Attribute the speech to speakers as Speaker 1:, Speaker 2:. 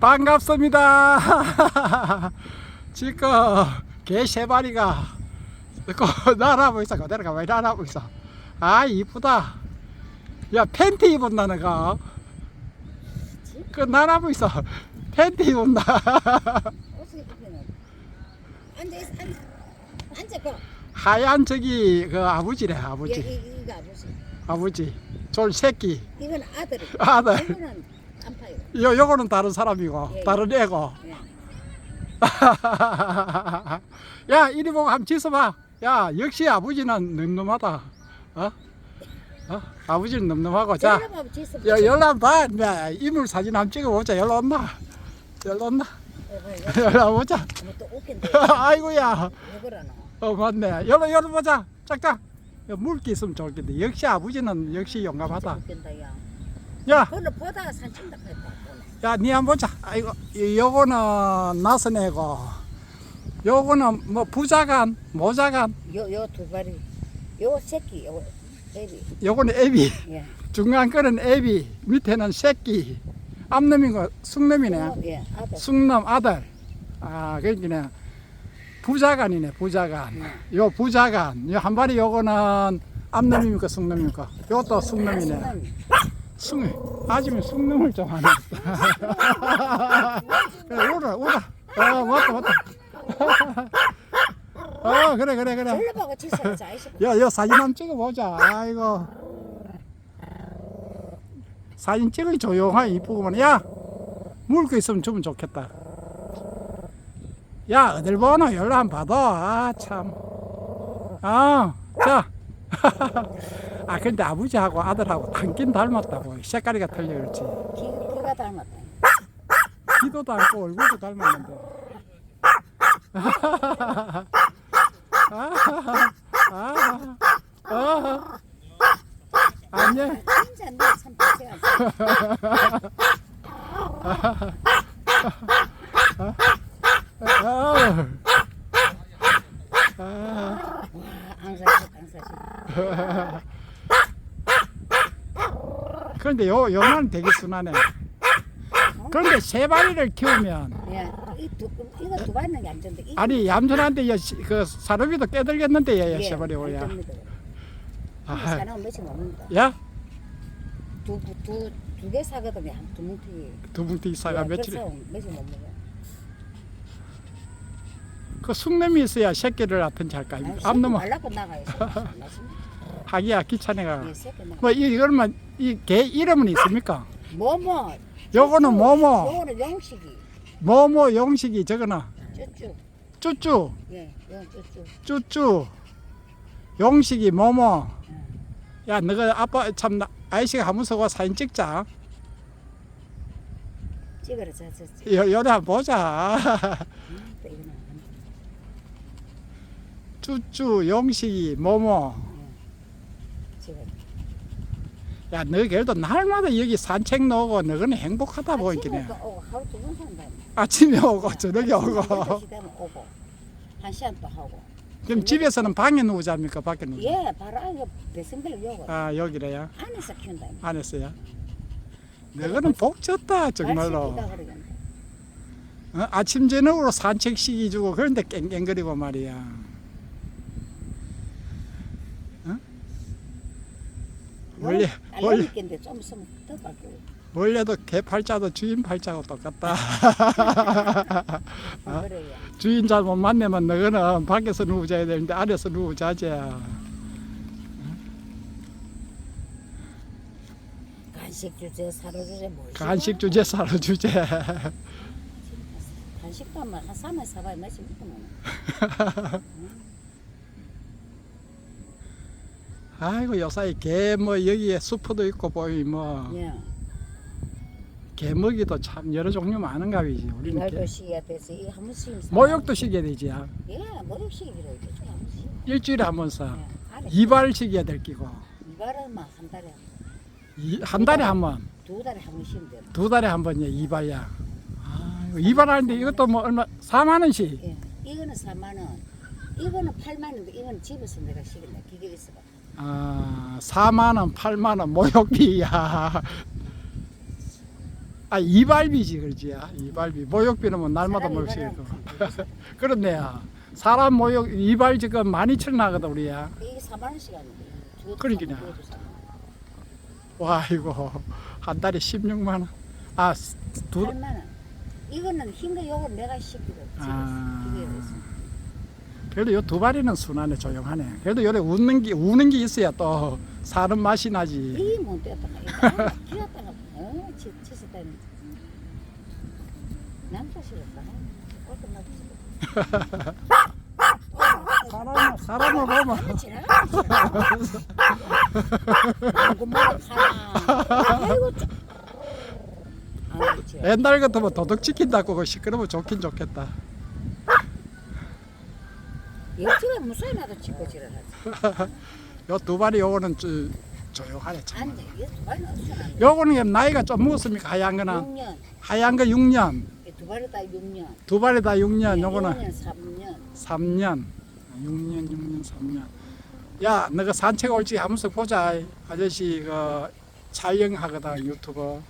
Speaker 1: 반갑습니다. 지금 개 세 마리가 그 날아보고 있어. 그대로 가만히 날아보고 있어. 아 이쁘다. 야 팬티 입었나 내가? 그 날아보고 있어. 팬티 입었나? 하얀 저기 그 아버지래
Speaker 2: 예,
Speaker 1: 아버지
Speaker 2: 이- 이거 아버지
Speaker 1: 아버지 졸 새끼
Speaker 2: 이건 아들이
Speaker 1: 아들
Speaker 2: 안파요
Speaker 1: 요 요거는 다른 사람이고
Speaker 2: 예,
Speaker 1: 다른 애고.
Speaker 2: 예.
Speaker 1: 야 이리 보고 한번 지서봐. 야 역시 아버지는 늠름하다. 어? 어? 아버지는 늠름하고. 자 야, 연락 봐. 야, 이물 사진 한번 찍어보자. 연락 온나 연락 온나 연락 보자.
Speaker 2: 뭐또 웃긴데?
Speaker 1: 아이고야.
Speaker 2: 이거라노?
Speaker 1: 어 맞네. 연락 연락 보자. 짝짝. 야, 물기 있으면 좋겠는데. 역시 아버지는 역시 용감하다.
Speaker 2: 웃긴다 야
Speaker 1: 야.
Speaker 2: 그걸로 보다가 산 찍다 했다
Speaker 1: 야, 니 한번 보자. 아이고, 이- 요거는 나서내고, 요거는 뭐 부자간, 모자간,
Speaker 2: 요요 두 마리. 요 새끼 요 애비.
Speaker 1: 요거는 애비,
Speaker 2: 예.
Speaker 1: 중간 거는 애비, 밑에는 새끼, 숙놈이네.
Speaker 2: 어, 예 아들.
Speaker 1: 숙놈 아들. 아, 그러니까 부자간이네, 부자간. 요 부자간, 요 한 마리 요거는 앞놈입니까, 숙놈입니까? 요것도 숙놈이네. 숙, 아줌이 숙놈을 좀 하네. 그래, 오라, 오라. 아, 맞다, 맞다. 아, 그래, 그래, 그래.
Speaker 2: 자
Speaker 1: 야, 야, 사진 한번 찍어보자. 아이고. 사진 찍으니 조용하게 이쁘구만. 야, 물고 있으면 주면 좋겠다. 야, 어딜 보노? 연락 한번 받아. 아, 참. 아, 자. 아, 근데 아버지하고 아들하고 닮긴 닮았다고. 색깔이가 틀려, 그렇지.
Speaker 2: 기- 기가 닮았다
Speaker 1: 키도 닮고 얼굴도 닮았는데. 아, 아, 아, 안녕.
Speaker 2: 진짜 내참 빡치가
Speaker 1: 아, 아,
Speaker 2: 앙사시 앙사시
Speaker 1: 그런데 요 요만 되게 순하네. 그런데 세 마리를 키우면
Speaker 2: 예, 이두 이거 두 받는 게안 좋은데 이
Speaker 1: 아니 얌전한데 시- 그 사료비도 깨들겠는데 얘
Speaker 2: 예,
Speaker 1: 세 마리
Speaker 2: 안
Speaker 1: 오야.
Speaker 2: 됩니다.
Speaker 1: 아,
Speaker 2: 사람 몇이 먹는다.
Speaker 1: 야,
Speaker 2: 두두두 개 사거든요. 한두 뭉티.
Speaker 1: 두 뭉티 사가
Speaker 2: 예,
Speaker 1: 며칠.
Speaker 2: 그래서 몇이 못 먹어.
Speaker 1: 그 숙냄이 있어야 새끼를 할까.
Speaker 2: 아니,
Speaker 1: 앞놈은
Speaker 2: 말라고 나가요.
Speaker 1: 하기야 귀찮아가.
Speaker 2: 예.
Speaker 1: 뭐 이- 이거만 이 개 이름은 있습니까?
Speaker 2: 뭐뭐.
Speaker 1: 요거는 뭐뭐
Speaker 2: 요거는 영식이.
Speaker 1: 뭐뭐 용식이 저거는
Speaker 2: 쭈쭈.
Speaker 1: 쭈쭈
Speaker 2: 예, 요 쭈쭈.
Speaker 1: 쭈쭈 용식이 뭐뭐 야 너가 아빠 참 나- 아이씨가 서고 사진 찍자
Speaker 2: 찍어라, 저, 저, 저.
Speaker 1: 요, 요래 한번 보자
Speaker 2: 안
Speaker 1: 쭈쭈 용식이 뭐뭐
Speaker 2: 찍어라.
Speaker 1: 야너 그래도 날마다 여기 산책 나오고 너는 행복하다 보이긴 해
Speaker 2: 아침에 또 오고 하루 두번 산다.
Speaker 1: 아침에 오고 저녁에 오고
Speaker 2: 시 되면 오고. 한 시간 또 하고.
Speaker 1: 그럼 집에서는 방에 누우자입니까 밖에 누우자
Speaker 2: 예, 바로 안에 배승들 요거.
Speaker 1: 아 여기래요
Speaker 2: 안에서 키운다.
Speaker 1: 안에서요 너는 복 졌다 정말로. 어? 아침 저녁으로 산책 시켜주고 그런데 깽깽거리고 말이야. 원래 원래
Speaker 2: 알려줄겠는데 좀 있으면 더 바뀌고.
Speaker 1: 원래도 개 팔자도 주인 팔자하고 똑같다. 어?
Speaker 2: 그래요.
Speaker 1: 주인 잘 못 만나면 너는 밖에서 누워 자야 되는데 안에서 누워 자지.
Speaker 2: 간식 주제, 사료 주제 뭐
Speaker 1: 간식 주제 사료 주제.
Speaker 2: 간식도 한한 3만 사봐야 맛이 있구만.
Speaker 1: 아이고 요사이 개 뭐 여기에 수프도 있고 보이 뭐
Speaker 2: 예.
Speaker 1: 개먹이도 참 여러 종류 많은가 보지. 우리는 개.
Speaker 2: 돼서 이 한 번씩. 사-
Speaker 1: 모욕도 시켜야 되지. 야.
Speaker 2: 예, 모욕식이 그래. 이렇게 한 번씩.
Speaker 1: 일주일에 한번 써.
Speaker 2: 예. 안에
Speaker 1: 이발 시켜야 될 끼고.
Speaker 2: 이발은 막한 달에
Speaker 1: 이- 한 달에 한 번,
Speaker 2: 두 달에 한 번씩 돼.
Speaker 1: 두 달에 한 번이야 이발이야. 아, 이발하는데 이것도 뭐 얼마 4만 원씩.
Speaker 2: 예. 이거는 4만 원. 이거는 8만 원인데 이거는 집에서 내가 시킨다. 기계 있어 봐.
Speaker 1: 아, 4만 원, 8만 원 모욕비야. 아 이발비지 그러지야 이발비 모욕비는 뭐 날마다
Speaker 2: 참
Speaker 1: 그렇네요 사람 모욕 이발 지금 많이 칠나거든 우리야
Speaker 2: 이게 4만 원씩 하는데. 저것도
Speaker 1: 그러니까. 와 이거 한 달에 16만 원 아 두
Speaker 2: 8만 원. 이거는 흰거 요거 내가 시키고
Speaker 1: 아. 그래도 요 두 마리는 순하네 조용하네. 그래도 요래 웃는 게 우는 게 있어야 또 사는 맛이 나지.
Speaker 2: 못 되었다가 귀엽다가 어 치- 치셨다니. 남자 싫었다. 꼴끔 나도
Speaker 1: 사람 사람을 보면.
Speaker 2: 지나가 고마워 사랑 아이고 참. 아이고 참.
Speaker 1: 옛날 같으면 도둑 지킨다고 그거 시끄러우면 좋긴 좋겠다
Speaker 2: 옆집에 무사히 나도 찍고 지랄하지.
Speaker 1: 요두 마리 요거는 좀 조용하네 참.
Speaker 2: 안돼. 이게 두 발이 없으면 안 돼.
Speaker 1: 요거는 나이가 좀 먹었습니까? 하얀 거는
Speaker 2: 6년.
Speaker 1: 하얀 거 6년.
Speaker 2: 두 발이 다 6년.
Speaker 1: 두 발이 다 6년 요거는.
Speaker 2: 3년
Speaker 1: 3년. 6년. 6년 3년 야 너가 산책 올지 한 번씩 보자. 아저씨 그 촬영하거든 유튜브